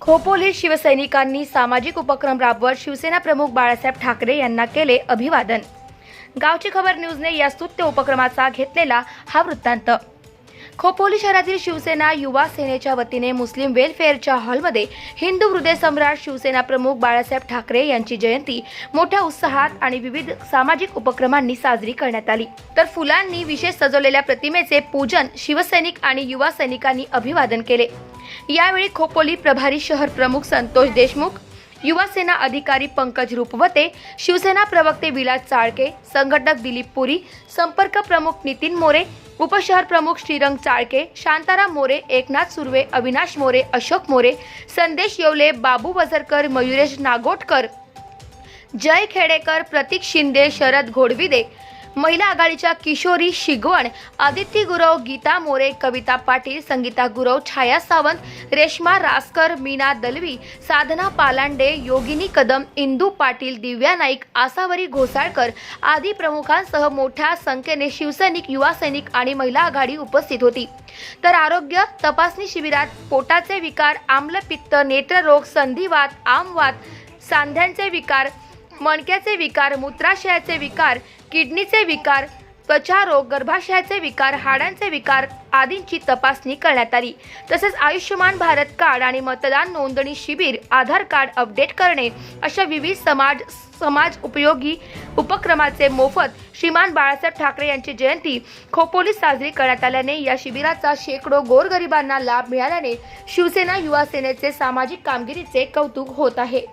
खोपोली शिवसैनिकांनी सामाजिक उपक्रम राबवत शिवसेना प्रमुख बाळासाहेब ठाकरे यांना केले अभिवादन. गावची खबर न्यूजने या स्तुत्य उपक्रमाचा घेतलेला हा वृत्तांत. खोपोली शहरातील शिवसेना युवा सेनेच्या वतीने मुस्लिम वेलफेअरच्या हॉलमध्ये हिंदू हृदय सम्राट शिवसेना प्रमुख बाळासाहेब ठाकरे यांची जयंती मोठ्या उत्साहात आणि विविध सामाजिक उपक्रमांनी साजरी करण्यात आली. तर फुलांनी विशेष सजवलेल्या प्रतिमेचे पूजन शिवसैनिक आणि युवा सैनिकांनी अभिवादन केले. यावेळी खोपोली प्रभारी शहर प्रमुख संतोष देशमुख युवा सेना अधिकारी पंकज रूपवते शिवसेना प्रवक्ते विलास चाळके संघटक दिलीप पुरी संपर्क प्रमुख नितीन मोरे उपशहर प्रमुख श्रीरंग चाळके शांताराम मोरे एकनाथ सुर्वे अविनाश मोरे अशोक मोरे संदेश येवले बाबू वझरकर मयुरेश नागोटकर जय खेडेकर प्रतीक शिंदे शरद घोडविदे महिला आघाडीच्या किशोरी शिगवण आदित्य गुरव गीता मोरे कविता पाटील संगीता गुरव छाया सावंत रेश्मा रासकर मीना दलवी साधना पालांडे योगिनी कदम इंदू पाटील दिव्या नाईक आसावरी घोसाळकर आदी प्रमुखांसह मोठ्या संख्येने शिवसैनिक युवा सैनिक आणि महिला आघाडी उपस्थित होती. तर आरोग्य तपासणी शिबिरात पोटाचे विकार आम्लपित्त नेत्ररोग संधिवात आमवात सांध्यांचे विकार मणक्याचे विकार मूत्राशयाचे विकार किडनीचे विकार त्वचारोग गर्भाशयाचे विकार हाडांचे विकार आदींची तपासणी करण्यात आली. तसेच आयुष्यमान भारत कार्ड आणि मतदान नोंदणी शिबिर आधार कार्ड अपडेट करणे अशा विविध समाज समाज उपयोगी उपक्रमाचे मोफत श्रीमान बाळासाहेब ठाकरे यांची जयंती खोपोली साजरी करण्यात आल्याने या शिबिराचा शेकडो गोरगरिबांना लाभ मिळाल्याने शिवसेना युवा सेनेचे सामाजिक कामगिरीचे कौतुक होत आहे.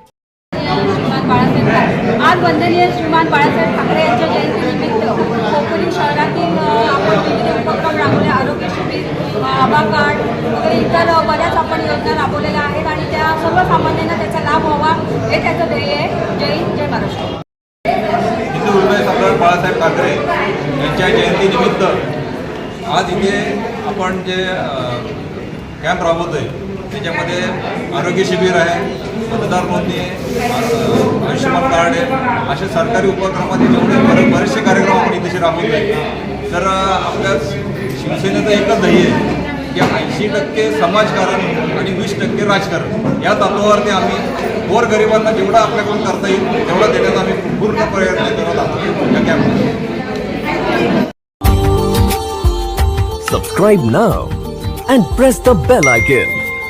आज वंदनीय श्रीमान बाळासाहेब ठाकरे यांच्या जयंतीनिमित्त कोकणी शहरातील आपण विविध उपक्रम राबवले आरोग्य शिबिर आभा कार्ड वगैरे इतर बऱ्याच आपण योजना राबवलेल्या आहेत आणि त्या सर्वसामान्यांना त्याचा लाभ व्हावा हे त्याचं ध्येय आहे. जय हिंद जय महाराष्ट्र. हिंदू बाळासाहेब ठाकरे यांच्या जयंतीनिमित्त आज इथे आपण जे कॅम्प राबवतोय त्याच्यामध्ये आरोग्य शिबिर आहे मतदार नोंदणी आहे आयुष्यमान कार्ड आहे असे सरकारी उपक्रमाचे जेवढे बरे बरेचसे कार्यक्रम आपण इथे राबवतोय तर आपल्या शिवसेनेचं एकच ध्येय आहे की ऐंशी टक्के समाजकारण आणि वीस टक्के राजकारण. या तत्वावरती आम्ही गोरगरिबांना जेवढा आपल्याकडून करता येईल तेवढं देण्याचा आम्ही पूर्ण प्रयत्न करत आहोत या कॅम्पमध्ये Subscribe now and press the bell icon.